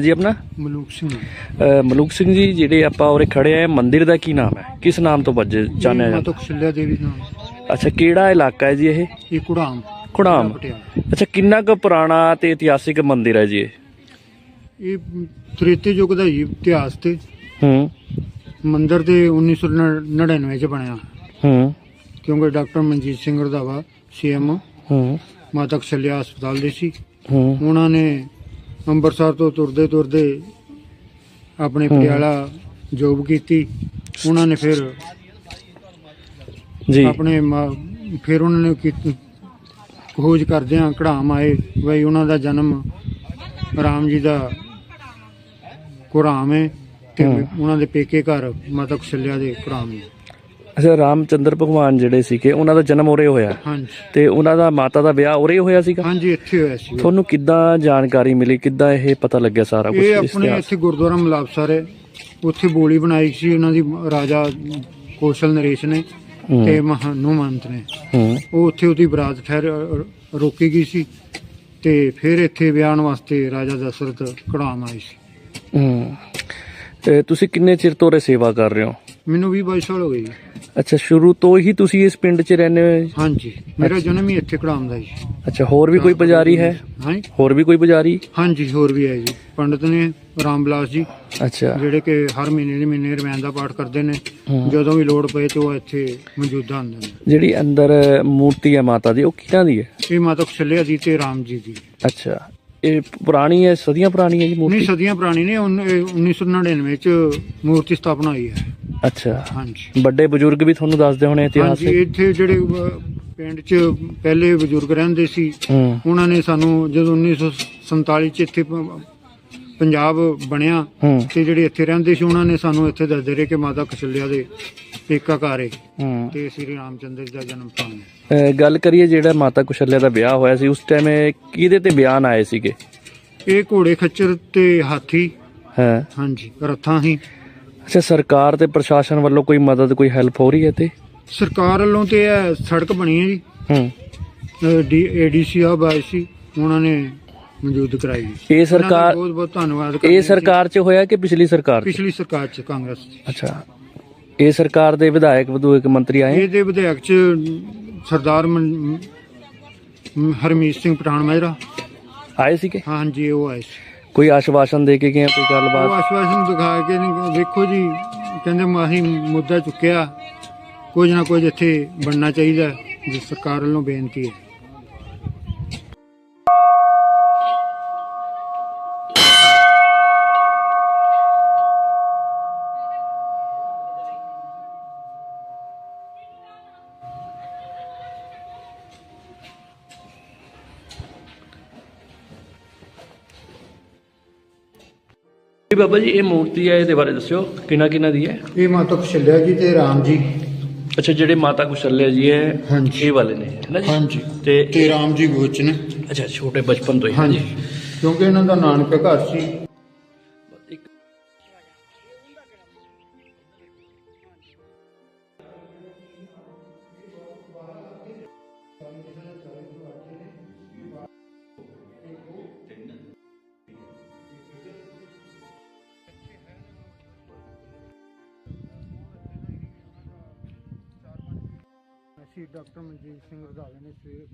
ਜੀ ਆਪਣਾ? ਮਲੂਕ ਸਿੰਘ ਅਹ ਮਲੂਕ ਸਿੰਘ ਜੀ ਜਿਹੜੇ ਆਪਾਂ ਉਰੇ ਖੜੇ ਆ ਮੰਦਿਰ ਦਾ ਕੀ ਨਾਮ ਹੈ? ਕਿਸ ਨਾਮ ਤੋਂ ਵੱਜ ਜਾਣਿਆ ਜਾਂਦਾ? ਤਾਂ ਕੁਸ਼ਲਿਆ ਦੇਵੀ ਨਾਮ। ਅੱਛਾ ਕਿਹੜਾ ਇਲਾਕਾ ਹੈ ਜੀ ਇਹ? ਇਹ ਕੁੜਾਮ। ਖੁੜਾਮ ਪਟਿਆਲਾ। ਅੱਛਾ ਕਿੰਨਾ ਕੁ ਪੁਰਾਣਾ ਤੇ ਇਤਿਹਾਸਿਕ ਮੰਦਿਰ ਹੈ ਜੀ ਇਹ? ਇਹ ਤ੍ਰੇਤੇ ਯੁੱਗ ਦਾ ਹੀ ਇਤਿਹਾਸ ਤੇ ਹੂੰ। ਮੰਦਿਰ ਤੇ 1999 ਚ ਬਣਿਆ। ਹੂੰ। ਕਿਉਂਕਿ ਡਾਕਟਰ ਮਨਜੀਤ ਸਿੰਘ ਰਧਾਵਾ ਸੀਐਮ ਹੂੰ। ਮਾਤਾ ਕੁਸ਼ਲਿਆ ਹਸਪਤਾਲ ਦੇ ਸੀ। ਹੂੰ। ਉਹਨਾਂ ਨੇ ਅੰਮ੍ਰਿਤਸਰ ਤੋਂ ਤੁਰਦੇ ਤੁਰਦੇ ਆਪਣੇ ਹੂੰ। ਪਟਿਆਲਾ ਜੋਬ ਕੀਤੀ ਉਹਨਾਂ ਨੇ ਫਿਰ ਜੀ ਆਪਣੇ ਫਿਰ ਉਹਨਾਂ ਨੇ ਕੀਤੀ- ਖੋਜ ਕਰਦਿਆਂ ਕਢਾਮ ਆਏ ਬਈ ਉਹਨਾਂ ਦਾ ਜਨਮ ਰਾਮ ਜੀ ਦਾ ਕੁਰਾਮ ਹੈ ਤੇ। ਉਹਨਾਂ ਦੇ ਪੇਕੇ ਘਰ ਮਾਤਾ ਕੁਸ਼ਲਿਆ ਦੇ ਕੁਰਾਮ ਹੈ ਅੱਛਾ ਰਾਮਚੰਦਰ ਭਗਵਾਨ ਜਿਹੜੇ ਸੀਗੇ ਉਹਨਾਂ ਦਾ ਜਨਮ ਉਰੇ ਹੋਇਆ। ਹਾਂਜੀ। ਤੇ ਉਹਨਾਂ ਦਾ ਮਾਤਾ ਦਾ ਵਿਆਹ ਉਰੇ ਹੋਇਆ ਸੀਗਾ? ਹਾਂਜੀ ਇੱਥੇ ਹੋਇਆ ਸੀ। ਤੁਹਾਨੂੰ ਕਿੱਦਾਂ ਜਾਣਕਾਰੀ ਮਿਲੀ? ਕਿੱਦਾਂ ਇਹ ਪਤਾ ਲੱਗਿਆ ਸਾਰਾ ਕੁਝ ਇਹ ਆਪਣੇ ਇੱਥੇ ਗੁਰਦੁਆਰਾ ਮਲਾਬਸਰ ਹੈ ਉੱਥੇ ਬੋਲੀ ਬਣਾਈ ਸੀ ਉਹਨਾਂ ਦੀ ਰਾਜਾ ਕੌਸ਼ਲ ਨਰੇਸ਼ ਨੇ ਤੇ ਮਹਾਨੂਮੰਤ ਨੇ। ਉਹ ਉੱਥੇ ਉਹਦੀ ਬਰਾਤ ਠਹਿਰ ਰੋਕੀ ਗਈ ਸੀ ਤੇ ਫਿਰ ਇੱਥੇ ਵਿਆਹਣ ਵਾਸਤੇ ਰਾਜਾ ਦਸ਼ਰਥ ਕੜਾਮ ਆਏ ਸੀ। ਤੇ ਤੁਸੀਂ ਕਿੰਨੇ ਚਿਰ ਤੋਂ ਉਰੇ ਸੇਵਾ ਕਰ ਰਹੇ ਹੋ? ਮੈਨੂੰ 20 22 ਸਾਲ ਹੋ ਗਏ ਜੀ। ਅੱਛਾ ਸ਼ੁਰੂ ਤੋਂ ਹੀ ਤੁਸੀਂ ਇਸ ਪਿੰਡ 'ਚ ਰਹਿੰਦੇ ਹੋ? ਹਾਂਜੀ ਮੇਰਾ ਜਨਮ ਹੀ ਇੱਥੇ ਕੜਾਮ ਦਾ ਜੀ। ਅੱਛਾ ਹੋਰ ਵੀ ਕੋਈ ਪੁਜਾਰੀ ਹੈ? ਹਾਂਜੀ ਹੋਰ ਵੀ ਕੋਈ ਪੁਜਾਰੀ? ਹਾਂਜੀ ਹੋਰ ਵੀ ਹੈ ਜੀ। ਪੰਡਤ ਨੇ ਰਾਮ ਬਿਲਾਸ ਜੀ ਅੱਛਾ। ਜਿਹੜੇ ਕਿ ਹਰ ਮਹੀਨੇ ਦੇ ਮਹੀਨੇ ਰਮਾਇਣ ਦਾ ਪਾਠ ਕਰਦੇ ਨੇ। ਜਦੋਂ ਵੀ ਲੋੜ ਪਏ ਤੇ ਉਹ ਇੱਥੇ ਮੌਜੂਦਾ ਹੁੰਦੇ ਨੇ। ਜਿਹੜੀ ਅੰਦਰ ਮੂਰਤੀ ਹੈ ਮਾਤਾ ਦੀ ਉਹ ਕਿਹਨਾਂ ਦੀ ਹੈ? ਇਹ ਮਾਤਾ ਕੁਸ਼ਲਿਆ ਜੀ ਤੇ ਰਾਮ ਜੀ ਦੀ। ਅੱਛਾ। ਇਹ ਪੁਰਾਣੀ ਹੈ ਸਦੀਆਂ ਪੁਰਾਣੀ ਹੈ ਜੀ ਮੂਰਤੀ? ਸਦੀਆਂ ਪੁਰਾਣੀ ਨੇ ਉਨ- ਇਹ 1999 ਚ ਮੂਰਤੀ ਸਥਾਪਨਾ ਹੋਈ ਹੈ। ਅੱਛਾ। ਹਾਂਜੀ। ਵੱਡੇ ਬਜ਼ੁਰਗ ਵੀ ਤੁਹਾਨੂੰ ਦੱਸਦੇ ਹੋਣੇ ਇਤਿਹਾਸ ਹਾਂਜੀ ਇੱਥੇ ਜਿਹੜੇ ਅਹ, ਪਿੰਡ 'ਚ ਪਹਿਲੇ ਬਜ਼ੁਰਗ ਰਹਿੰਦੇ ਸੀ ਹੂੰ। ਉਹਨਾਂ ਨੇ ਸਾਨੂੰ ਜਦੋਂ 1947 ਚ ਇੱਥੇ ਪ- ਪੰਜਾਬ ਬਣਿਆ ਹੂੰ। ਤੇ ਜਿਹੜੇ ਇੱਥੇ ਰਹਿੰਦੇ ਸੀ ਉਹਨਾਂ ਨੇ ਸਾਨੂੰ ਇੱਥੇ ਦੱਸਦੇ ਰਹੇ ਕਿ ਮਾਤਾ ਕਸ਼ਲਿਆ ਦੇ ਏਕਾ ਘਰ ਹੂੰ। ਤੇ ਸ੍ਰੀ ਰਾਮਚੰਦਰ ਜੀ ਦਾ ਜਨਮ ਸਥਾਨ ਹੈ ਅਹ ਗੱਲ ਕਰੀਏ ਜਿਹੜਾ ਮਾਤਾ ਕੁਸ਼ਲਿਆ ਦਾ ਵਿਆਹ ਹੋਇਆ ਸੀ ਉਸ ਟਾਈਮ ਕਿਹਦੇ ਤੇ ਬਿਆਨ ਆਏ ਸੀਗੇ? ਇਹ ਘੋੜੇ ਖੱਚਰ ਤੇ ਹਾਥੀ। ਹੈ। ਹਾਂਜੀ ਰੱਥਾਂ ਹੀ। ਅੱਛਾ ਸਰਕਾਰ ਤੇ ਪ੍ਰਸ਼ਾਸਨ ਵੱਲੋਂ ਕੋਈ ਮਦਦ ਕੋਈ ਹੈਲਪ ਹੋ ਰਹੀ ਹੈ ਤੇ ਸਰਕਾਰ ਵੱਲੋਂ ਤੇ ਇਹ ਸੜਕ ਬਣੀ ਹੈ ਜੀ। ਹੂੰ। ਡੀ ਏਡੀਸੀ ਆ ਬਾਈ ਸੀ ਉਹਨਾਂ ਨੇ ਮੌਜੂਦ ਕਰਾਈ ਜੀ। ਇਹ ਸਰਕਾਰ ਬਹੁਤ ਬਹੁਤ ਧੰਨਵਾਦ ਕਰਦੇ ਇਹ। ਸਰਕਾਰ 'ਚ ਹੋਇਆ ਕਿ ਪਿਛਲੀ ਸਰਕਾਰ 'ਚ? ਪਿਛਲੀ ਸਰਕਾਰ ਚ ਕਾਂਗਰਸ ਦੀ। ਅੱਛਾ। ਇਹ ਸਰਕਾਰ ਦੇ ਵਿਧਾਇਕ ਵਿਧੂਇਕ ਮੰਤਰੀ ਆਏ? ਇਹਦੇ ਵਿਧਾਇਕ ਚ ਸਰਦਾਰ ਹਰਮੀਤ ਸਿੰਘ ਪਠਾਨ ਮਹਿਰਾ ਆਏ ਸੀਗੇ? ਹਾਂਜੀ ਉਹ ਆਏ ਸੀ। ਕੋਈ ਆਸ਼ਵਾਸਨ ਦੇ ਕੇ ਗਏ ਆ, ਕੋਈ ਉਹ ਗੱਲਬਾਤ ਆਸ਼ਵਾਸਨ ਦਿਖਾ ਕੇ ਨੇ- ਵੇਖੋ ਜੀ ਕਹਿੰਦੇ ਮਾਹੀ ਮੁੱਦਾ ਚੁੱਕਿਆ। ਕੁਝ ਨਾ ਕੁਝ ਇੱਥੇ ਬਣਨਾ ਚਾਹੀਦਾ ਹੈ। ਸਰਕਾਰ ਵੱਲੋਂ ਬੇਨਤੀ ਹੈ। ਜੀ ਬਾਬਾ ਜੀ ਇਹ ਮੂਰਤੀ ਹੈ ਇਹਦੇ ਬਾਰੇ ਦੱਸਿਓ ਕਿਹਨਾਂ ਕਿਹਨਾਂ ਦੀ ਹੈ? ਇਹ ਮਾਤਾ ਕੁਸ਼ਲਿਆ ਜੀ ਤੇ ਰਾਮ ਜੀ। ਅੱਛਾ ਜਿਹੜੇ ਮਾਤਾ ਕੁਸ਼ਲਿਆ ਜੀ ਹੈ ਹਾਂਜੀ। ਇਹ ਵਾਲੇ ਨੇ ਹੈ ਨਾ ਜੀ? ਹਾਂਜੀ। ਤੇ ਤੇ ਰਾਮ ਜੀ ਗੋਚ ਨੇ। ਅੱਛਾ ਛੋਟੇ ਬਚਪਨ ਤੋਂ ਹੀ ਹੈ ਹਾਂਜੀ। ਜੀ ਕਿਉਂਕਿ ਇਹਨਾਂ ਦਾ ਨਾਨਕਾ ਘਰ ਸੀ। ਅਸੀਂ ਡਾਕਟਰ ਮਨਜੀਤ ਸਿੰਘ ਰਧਾਵੇ ਨੇ ਸਵੇਰ